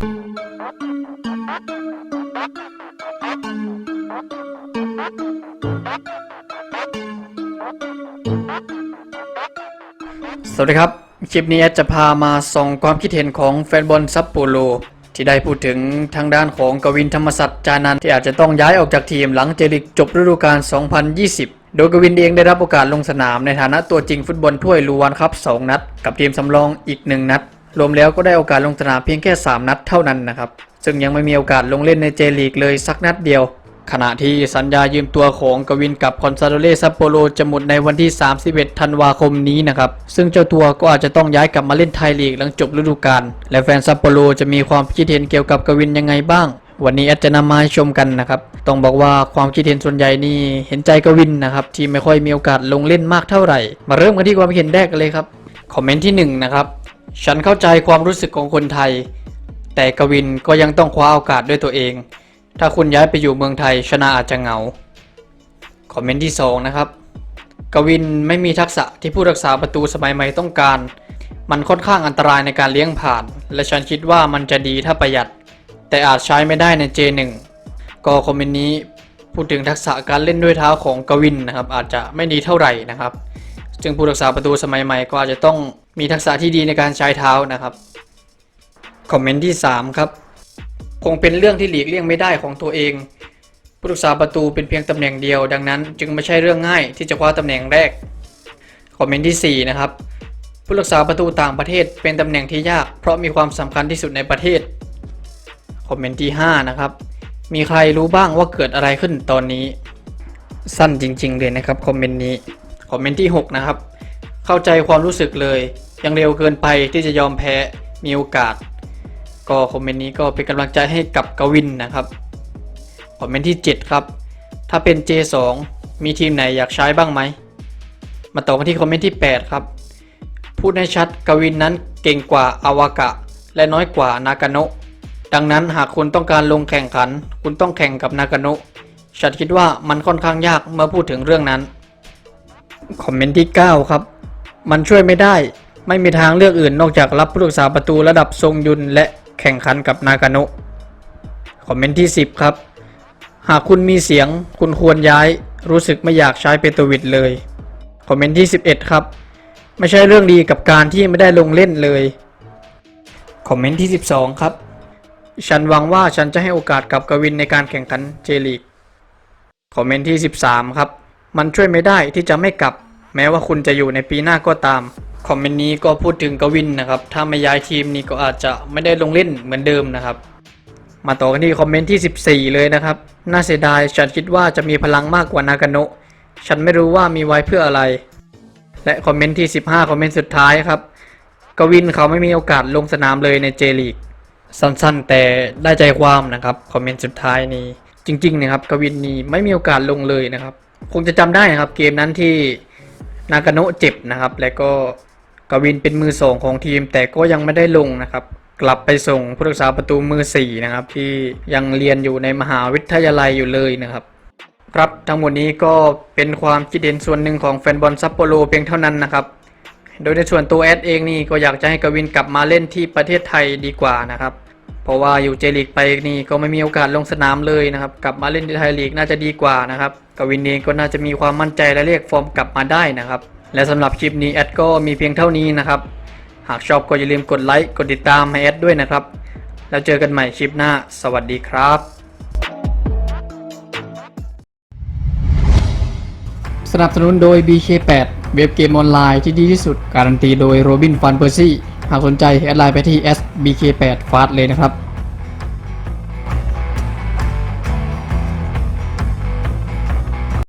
สวัสดีครับ คลิปนี้แอดจะพามาส่องความคิดเห็นของแฟนบอลซัปโปโรที่ได้พูดถึงทางด้านของกวินธรรมสัจจานันท์ที่อาจจะต้องย้ายออกจากทีมหลังเจลิกจบฤดูกาล 2020 โดยกวินเองได้รับโอกาสลงสนามในฐานะตัวจริงฟุตบอลถ้วยลูวานครับ 2 นัด กับทีมสำรองอีก 1 นัด รวมแล้วก็ได้โอกาสลงสนามเพียงแค่ 3 นัดเท่านั้นนะครับ ซึ่งยังไม่มีโอกาสลงเล่นในเจลีกเลยสักนัดเดียว ขณะที่สัญญายืมตัวของกวินกับคอนซาโดเลซัปโปโรจะหมดในวันที่ 31 ธันวาคมนี้นะครับ ซึ่งเจ้าตัวก็อาจจะต้องย้ายกลับมาเล่นไทยลีกหลังจบฤดูกาล และแฟนซัปโปโรจะมีความคิดเห็นเกี่ยวกับกวินยังไงบ้าง วันนี้อดจะนำมาให้ชมกันนะครับ ต้องบอกว่าความคิดเห็นส่วนใหญ่นี่เห็นใจกวินนะครับที่ไม่ค่อยมีโอกาสลงเล่นมากเท่าไหร่ มาเริ่มกันที่ความเห็นแรกกันเลยครับ คอมเมนต์ที่หนึ่งนะครับ ฉันเข้าใจความรู้สึกของคนไทย แต่กวินก็ยังต้องคว้าโอกาสด้วยตัวเอง ถ้าคุณย้ายไปอยู่เมืองไทยชนะอาจจะเหงา คอมเมนต์ที่ 2 นะครับ กวินไม่มีทักษะที่ผู้รักษาประตูสมัยใหม่ต้องการ มันค่อนข้างอันตรายในการเลี้ยงผ่าน และฉันคิดว่ามันจะดีถ้าประหยัด แต่อาจใช้ไม่ได้ใน J1 ก็คอมเมนต์นี้พูดถึงทักษะการเล่นด้วยเท้าของกวินนะครับอาจจะไม่ดีเท่าไหร่นะครับ ซึ่งผู้รักษาประตูสมัยใหม่ก็อาจจะต้องมีทักษะที่ดีในการใช้เท้านะครับ คอมเมนต์ที่ 3 ครับ คงเป็นเรื่องที่หลีกเลี่ยงไม่ได้ของตัวเอง ผู้รักษาประตูเป็นเพียงตำแหน่งเดียว ดังนั้น จึงไม่ใช่เรื่องง่ายที่จะคว้าตำแหน่งแรก คอมเมนต์ที่4นะครับ ผู้รักษาประตูต่างประเทศเป็นตำแหน่งที่ยาก เพราะมีความสำคัญที่สุดในประเทศ คอมเมนต์ที่5นะครับ มีใครรู้บ้างว่าเกิดอะไรขึ้นตอนนี้ สั้นจริง ๆ เลยนะครับคอมเมนต์นี้ คอมเมนต์ที่ 6 นะครับ เข้าใจความรู้สึกเลย ยังเร็วเกินไปที่จะยอมแพ้มีโอกาส ก็คอมเมนต์นี้ก็เป็นกำลังใจให้กับกวินนะครับคอมเมนต์ที่ 7 ครับ ถ้าเป็น J2 มีทีมไหนอยากใช้บ้างไหม มาต่อกันที่คอมเมนต์ที่ 8 ครับ พูดให้ชัดกวินนั้นเก่งกว่าอาวากะ และน้อยกว่านากาโนะดังนั้นหากคุณต้องการลงแข่งขัน คุณต้องแข่งกับนากาโนะฉันคิดว่ามันค่อนข้างยากเมื่อพูดถึงเรื่องนั้น คอมเมนต์ที่ 9 ครับ มันช่วยไม่ได้ ไม่มีทางเลือกอื่นนอกจากรับผู้รักษาประตูระดับทรงยุนและแข่งขันกับนากาโนะคอมเมนต์ที่ 10 ครับ หากคุณมีเสียงคุณควรย้าย รู้สึกไม่อยากใช้เปโตวิดเลย คอมเมนต์ที่ 11 ครับ ไม่ใช่เรื่องดีกับการที่ไม่ได้ลงเล่นเลย คอมเมนต์ที่ 12 ครับ ฉันหวังว่าฉันจะให้โอกาสกับกวินในการแข่งขันเจลีก คอมเมนต์ที่ 13 ครับ มันช่วยไม่ได้ที่จะไม่กลับ แม้ว่าคุณจะอยู่ในปีหน้าก็ตาม คอมเมนต์นี้ก็พูดถึงกวินนะครับ ถ้าไม่ย้ายทีมนี้ก็อาจจะไม่ได้ลงเล่นเหมือนเดิมนะครับ มาต่อกันที่คอมเมนต์ที่ 14 เลยนะครับ น่าเสียดายฉันคิดว่าจะมีพลังมากกว่านากาโนะฉันไม่รู้ว่ามีไว้เพื่ออะไร และคอมเมนต์ที่ 15 คอมเมนต์สุดท้ายครับ กวินเขาไม่มีโอกาสลงสนามเลยในเจลีก สั้นๆ แต่ได้ใจความนะครับ คอมเมนต์สุดท้ายนี้ จริงๆนะครับ กวินนี่ไม่มีโอกาสลงเลยนะครับ คงจะจำได้นะครับเกมนั้นที่นากาโนะเจ็บนะครับ และก็กวินเป็นมือสองของทีม แต่ก็ยังไม่ได้ลงนะครับ กลับไปส่งผู้รักษาประตูมือสี่นะครับที่ยังเรียนอยู่ในมหาวิทยาลัยอยู่เลยนะครับ ครับทั้งหมดนี้ก็เป็นความคิดเห็นส่วนหนึ่งของแฟนบอลซัปโปโรเพียงเท่านั้นนะครับ โดยในส่วนตัวแอดเองนี่ก็อยากจะให้กวินกลับมาเล่นที่ประเทศไทยดีกว่านะครับ เพราะว่าอยู่เจลีกไปนี่ก็ไม่มีโอกาสลงสนามเลยนะครับ กลับมาเล่นที่ไทยลีกน่าจะดีกว่านะครับกวินเองก็น่าจะมีความมั่นใจและเรียกฟอร์มกลับมาได้นะครับ และสำหรับคลิปนี้แอดก็มีเพียงเท่านี้นะครับ หากชอบก็อย่าลืมกดไลค์กดติดตามให้แอดด้วยนะครับ แล้วเจอกันใหม่คลิปหน้า สวัสดีครับสนับสนุนโดย BK8 เว็บเกมออนไลน์ที่ดีที่สุด การันตีโดยโรบินฟันเปอร์ซี่ หากสนใจแอดไลน์ไปที่ S BK8 Fast เลยนะครับ